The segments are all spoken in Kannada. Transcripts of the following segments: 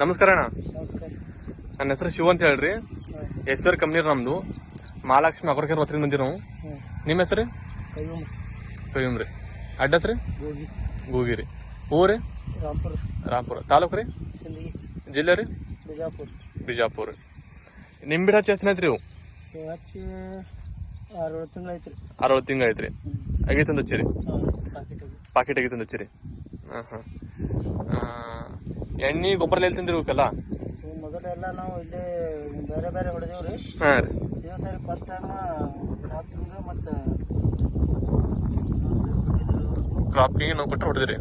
ನಮಸ್ಕಾರ ಅಣ್ಣ. ನಮಸ್ಕಾರ. ನನ್ನ ಹೆಸರು ಶಿವ ಅಂತ ಹೇಳ್ರಿ. ಎಸ್ ಆರ್ ಕಂಪ್ನಿ ನಮ್ದು. ಮಹಾಲಕ್ಷ್ಮಿ ಅಪರ್ಕರ್ ಹತ್ರ ಮಂದಿ ನಾವು ನಿಮ್ಮ ಹೆಸರು? ಕಯೂಮ್. ರೀ. ಅಡ್ಡ ರೀ? ಗೋಗಿರಿ ಊರಿ ರಾಂಪುರ ರಾಂಪುರ ತಾಲೂಕು ರೀ? ಜಿಲ್ಲೆ ರೀ? ಬಿಜಾಪುರ. ಬಿಜಾಪುರ ನಿಮ್ಮ ಬಿಡ ಹಚ್ಚಿ ಎಷ್ಟನ ಐತ್ರಿ ಇವು? ಹಚ್ಚಿ ತಿಂಗಳು ಐತ್ರಿ ಅರವತ್ತು ತಿಂಗಳು ಐತ್ರಿ ಆಗೈತಂದು ಹಚ್ಚಿರಿ ಪಾಕೆಟ್ ಅಗಿ ಆಗೈತಂದು ಹಚ್ಚಿರಿ ಹಾಂ ಹಾಂ. ಎಣ್ಣೆ ಗೊಬ್ಬರ ಎಲ್ಲಿ ತಿಂದಿರಿ ಇವಕ್ಕೆಲ್ಲ ಮೊದಲೆಲ್ಲ ನಾವು ಇಲ್ಲಿ ಬೇರೆ ಬೇರೆ ಹೊಡೆದೇವ್ರಿ ಹಾಂ ರೀ. ಇದೇ ಸರಿ ಫಸ್ಟ್ ಟೈಮ್ ಕ್ರಾಪಿಂಗ್ ಮತ್ತು ಕ್ರಾಪಿಂಗ್ ನಾವು ಕೊಟ್ಟರೆ ಹೊಡೆದಿರಿ.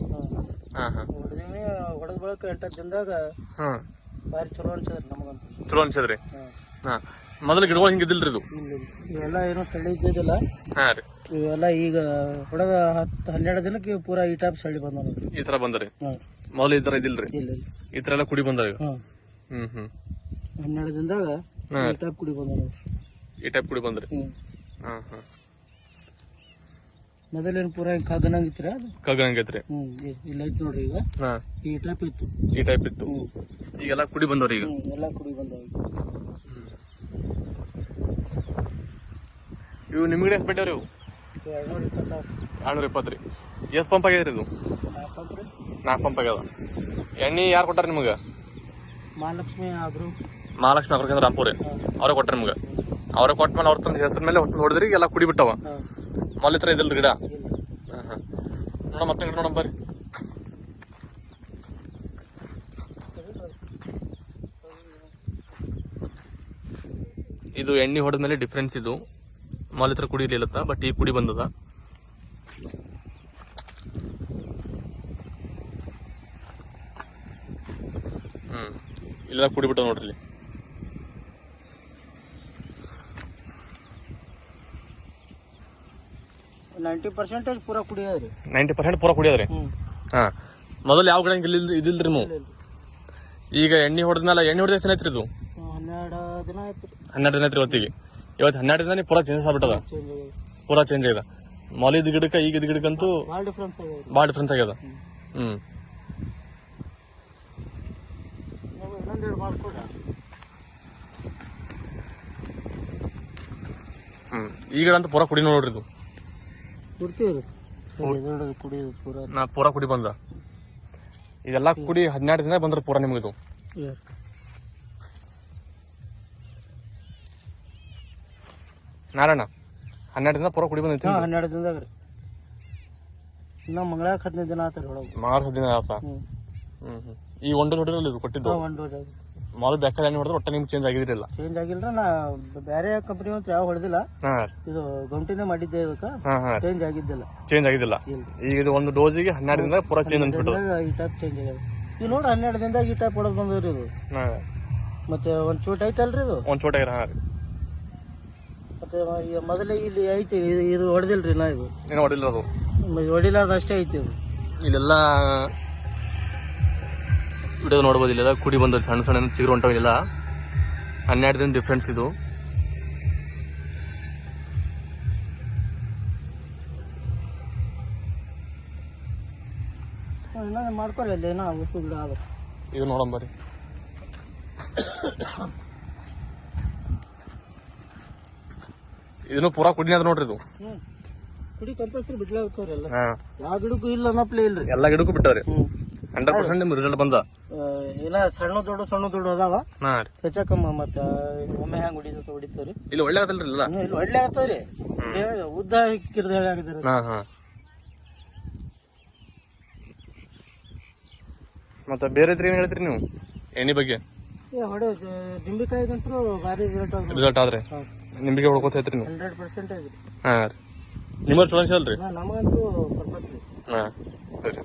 ಹಾಂ ಹಾಂ ಹೊಡೆದೀವಿ ಹೊಡೆದ ಬಳಿಕ ಎಂಟತ್ತು ದಿನದಾಗ ಹಾಂ. ಭಾರಿ ಚಲೋ ಅನ್ಸದ್ರಿ ನಮಗಂತೂ. ಚಲೋ ಅನ್ಸದ್ರಿ ಹಾಂ. ಹಾಂ. ಮೊದಲು ಗಿಡಗಳು ಹಿಂಗಿದ್ದಿಲ್ರಿ ಇದು? ಇಲ್ಲ ಇಲ್ಲ. ಇವೆಲ್ಲ ಏನು ಸಳ್ಳಿ ಇದ್ದಿದ್ದಿಲ್ಲ. ಹಾಂ ರೀ. ಇವೆಲ್ಲ ಈಗ ಹೊಡೆದ ಹತ್ತು ಹನ್ನೆರಡು ದಿನಕ್ಕೆ ಪೂರಾ ಈ ಟೈಪ್ ಸಳ್ಳಿ ಬಂದ ಈ ಥರ ಬಂದ್ರಿ. ಹಾಂ. ಮೊದಲು ಈ ತರ ಇದಿಲ್ರಿ ಇಲ್ಲ ಇಲ್ಲ. ಈ ತರ ಎಲ್ಲ ಕುಡಿ ಬಂದಾವ ಈಗ? ಹಾಂ. ಹ್ಮ್ ಹ್ಮ್. ಹನ್ನೆರಡು ದಿನದಾಗ ಹಾ. ಈ ಟೈಪ್ ಕುಡಿ ಬಂದ ಈ ಟೈಪ್ ಕುಡಿ ಬಂದ್ರಿ? ಹ್ಞೂ ಹಾ ಹಾ. ಮೊದಲೇನು ಪೂರಾ ಹಿಂಗೆ ಕಗ್ಗನಂಗಿತ್ರ ಅದು? ಕಗ್ಗಂಗೈತ್ರಿ ಹ್ಞೂ ಇಲ್ಲ ಐತಿ ನೋಡ್ರಿ ಈಗ? ಹಾ. ಈ ಟೈಪ್ ಇತ್ತು. ಈ ಟೈಪ್ ಇತ್ತು. ಹ್ಞೂ ಈಗೆಲ್ಲ ಕುಡಿ ಬಂದವ್ರಿ ಈಗ? ಹ್ಞೂ ಎಲ್ಲ ಕುಡಿ ಬಂದವ ಇವು ನಿಮ್ಗೆ ಎಷ್ಟು ಬಿಟ್ಟವ್ರಿ ಇವು? ಎರಡ್ನೂರ ಇಪ್ಪತ್ತು ರೀ. ಎಷ್ಟು ಪಂಪ್ ಆಗ್ಯದ್ರಿ ಇದು? ನಾಲ್ಕು ಪಂಪ್ ಆಗ್ಯದ. ಎಣ್ಣೆ ಯಾರು ಕೊಟ್ಟಾರ ನಿಮ್ಗೆ? ಮಹಾಲಕ್ಷ್ಮಿ ಆದ್ರು. ಮಹಾಲಕ್ಷ್ಮಿ ಅಗ್ರಕೇಂದ್ರ ರಾಂಪುರಿ ಅವ್ರೇ ಕೊಟ್ಟಾರ ನಿಮ್ಗೆ. ಅವ್ರೇ ಕೊಟ್ಟ ಮೇಲೆ ಅವ್ರ ತಂದು ಹೆಸರು ಮೇಲೆ ಹೊತ್ತು ಹೊಡೆದ್ರಿ ಎಲ್ಲ ಕುಡಿ ಬಿಟ್ಟವ ಹಾಂ ಇದಿಲ್ಲ ಗಿಡ? ಇಲ್ಲ. ಹಾ ಹಾ. ನೋಡ ಮತ್ತೆ ಗಿಡ ಬರ್ರಿ. ಇದು ಎಣ್ಣೆ ಹೊಡೆದ ಮೇಲೆ ಡಿಫ್ರೆನ್ಸ್ ಇದು. ಮೊದಲ ಹತ್ರ ಕುಡಿ ಇರ್ಲಿಲ್ಲತ್ತ ಬಟ್ ಈ ಕುಡಿ ಬಂದದ. ಹ್ಮ್. ಇಲ್ಲ ಕುಡಿಬಿಟ್ಟ ನೋಡ್ರಿ ಇಲ್ಲಿ. ನೈಂಟಿ ಪರ್ಸೆಂಟೇಜ್ ಪೂರ ಕುಡಿಯೋದ್ರಿ ನೈಂಟಿ ಪರ್ಸೆಂಟ್ ಪೂರ ಕುಡಿಯೋದ್ರಿ ಹ್ಞೂ ಹಾ. ಮೊದಲು ಯಾವ ಗಿಡ ಇಲ್ಲಿ ಇದಿಲ್ರಿ ನೀವು? ಈಗ ಎಣ್ಣೆ ಹೊಡೆದ್ಮೇಲೆ ಎಣ್ಣೆ ಹೊಡೆದ ಎಷ್ಟು ಐತ್ರಿ ಇದು? ಹ್ಞೂ, ಹನ್ನೆರಡು ದಿನ ಆಯ್ತು. ಹನ್ನೆರಡು ದಿನ ಐತ್ರಿ ಇವತ್ತಿಗೆ. ಇವತ್ತು ಹನ್ನೆರಡು ದಿನ ಪೂರಾ ಚೇಂಜಸ್ ಆಗ್ಬಿಟ್ಟದ. ಚೇಂಜ್ ಆಗಿದೆ. ಪೂರಾ ಚೇಂಜ್ ಆಗ್ಯದ ಮೊಲಿದ ಗಿಡಕ್ಕೆ ಈಗ ಇದ್ ಗಿಡಕ್ಕಂತೂ ಭಾಳ ಡಿಫ್ರೆನ್ಸ್ ಆಗಿದೆ. ಭಾಳ ಡಿಫ್ರೆನ್ಸ್ ಆಗ್ಯದ ಹ್ಮ್. ಹ್ಞೂ ಈ ಗಿಡ ಅಂತೂ ಪೂರ ಕುಡಿ ನೋಡ್ರಿ ಇದು. ಕುಡಿಯೋದು ಪೂರಾ. ನಾ ಪೂರಾ ಕುಡಿ ಬಂದ. ಇದೆಲ್ಲ ಕುಡಿ ಹನ್ನೆರಡು ದಿನ ಬಂದ್ರೆ ಪೂರ ನಿಮ್ಗಿದು. ಯಾರು ನಾರಾಯಣ. ಹನ್ನೆರಡು ದಿನ ಪೂರಾ ಕುಡಿ ಬಂದೈತಿ ಹಾಂ ಹನ್ನೆರಡು ದಿನದಾಗ ರೀ. ಇನ್ನ ಮಂಗಳಾಕ ಹದಿನೈದು ದಿನ ಆತಾರೆ ಒಳಗೆ. ಮಾರ್ಚ್ ಹದಿನೈದು ಆತ? ಹ್ಞೂ ಹ್ಮ್ ಹ್ಮ್. ಈ ಒಂದು ಹೊಡಿರಲ್ಲ ಇದು ಕೊಟ್ಟಿದ್ದು? ಹಾಂ ಒಂದು ಡೋಸ್ ಆಗಿ ಮೊದಲು ಬೇಕಾದ ಎಣ್ಣೆ ಹೊಡೆದ್ರೆ ಒಟ್ಟ ನಿಮ್ಗೆ ಚೇಂಜ್ ಆಗಿದ್ರಿಲ್ಲ ಚೇಂಜ್ ಆಗಿಲ್ಲ ನಾ ಬೇರೆ ಕಂಪ್ನಿ ಅಂತ ಯಾವ ಹೊಡೆದಿಲ್ಲ. ಹಾ. ಇದು ಗಂಟಿನೇ ಮಾಡಿದ್ದೆ ಇದಕ್ಕೆ ಹಾ ಹಾ. ಚೇಂಜ್ ಆಗಿದ್ದಿಲ್ಲ. ಚೇಂಜ್ ಆಗಿದ್ದಿಲ್ಲ. ಇಲ್ಲ. ಈಗ ಇದು ಒಂದು ಡೋಸಿಗೆ ಹನ್ನೆರಡು ಪೂರ ಚೇಂಜ್ ಅಂತ ದಿನದಾಗ ಈ ಟೈಪ್ ಚೇಂಜ್ ಆಗ್ಯದ. ಈಗ ನೋಡ್ರಿ ಹನ್ನೆರಡು ದಿನದಾಗ ಈ ಟೈಪ್ ಹೊಡೆದು ಬಂದವ್ರಿ ಇದು. ಹಾ. ಮತ್ತೆ ಒಂದು ಚೂಟ್ ಐತಲ್ರಿ ಇದು? ಒಂದ್ ಚೋಟ ಹಾಂ ರೀ. ಮತ್ತೆ ಈಗ ಮೊದಲೇ ಇಲ್ಲಿ ಐತಿ ಇದು ಇದು ಹೊಡೆದಿಲ್ರಿ ನಾ ಇದು ಏನು ಹೊಡಿಲ್ಲ ಅದು. ಹೊಡಿಲಾರ್ದು ಅಷ್ಟೇ ಐತಿ ಇದು ಇಲ್ಲೆಲ್ಲ ವಿಡಿಯೋ ನೋಡ್ಬೋದು ಇಲ್ಲೆಲ್ಲ ಕುಡಿ ಬಂದ ಸಣ್ಣ ಸಣ್ಣ ಚಿಗುರು ಹೊಂಟವ ಇಲ್ಲೆಲ್ಲ. ಹನ್ನೆರಡು ದಿನ ಡಿಫ್ರೆನ್ಸ್ ಇದು. ಅಲ್ಲಿ ಏನೋ ಅದು ಇದು ನೋಡಂಬರಿ ಇದನ್ನು ಪೂರಾ ಕುಡಿನ ಅದ ನೋಡ್ರಿ ಇದು. ಕುಡಿ ಕಂಪಲ್ಸರಿ ಬಿಡ್ಲಾಗ್ತವ್ರಿ ಎಲ್ಲ ಹಾ. ಯಾವ ಗಿಡಕ್ಕೂ ಇಲ್ಲ ಅನ್ನಪ್ಲೇ ಇಲ್ರಿ. ಎಲ್ಲ ಗಿಡಕ್ಕೂ ಬಿಟ್ಟವ್ರಿ. ಹಂಡ್ರೆಡ್ ಪರ್ಸೆಂಟ್ ನಿಮ್ ರಿಸಲ್ಟ್ ಬಂದ. ಇಲ್ಲ ಸಣ್ಣ ದೊಡ್ಡ ಸಣ್ಣ ದೊಡ್ಡ ಅದಾವ. ಹಾ ರೀ. ಹೆಚ್ಚಕಮ್ಮ ಮತ್ತೆ ಒಮ್ಮೆ ಹೆಂಗ್ ಹೊಡಿತ ಹೊಡಿತಾವ್ರಿ. ಇಲ್ಲಿ ಒಳ್ಳೆ ಆಗತ್ತಲ್ರಿ ಇಲ್ಲ ಇಲ್ಲಿ ಒಳ್ಳೆ ಆಗತ್ತರಿ ಉದ್ದ ಕಿರ್ದ ಹೇಳಿ ಆಗಿದಾರೆ. ಹಾ ಹಾ. ಮತ್ತೆ ಬೇರೆ ಏನ್ ಹೇಳ್ತೀರಿ ನೀವು? ಎಣ್ಣೆ ಬಗ್ಗೆ? ಏ ಹೊಡೆ ಡಿಂಬಿಕಾಯಿಗಂತೂ ಭಾರಿ ರಿಸಲ್ಟ್ ರಿಸಲ್ಟ್ ಆದ್ರೆ? ನಿಮಗೆ ಹೊಡ್ಕೋತ ಐತ್ರಿ ನೀವು? ಹಂಡ್ರೆಡ್ ಪರ್ಸೆಂಟೇಜ್ ಹಾ ರೀ. ನಿಮ್ಮ ಚಲೋ ಅನ್ಸಲ್ರಿ ನಮಗಂತೂ ಪರ್ಫೆಕ್ಟ್ ರೀ. ಹಾ ಸರಿ.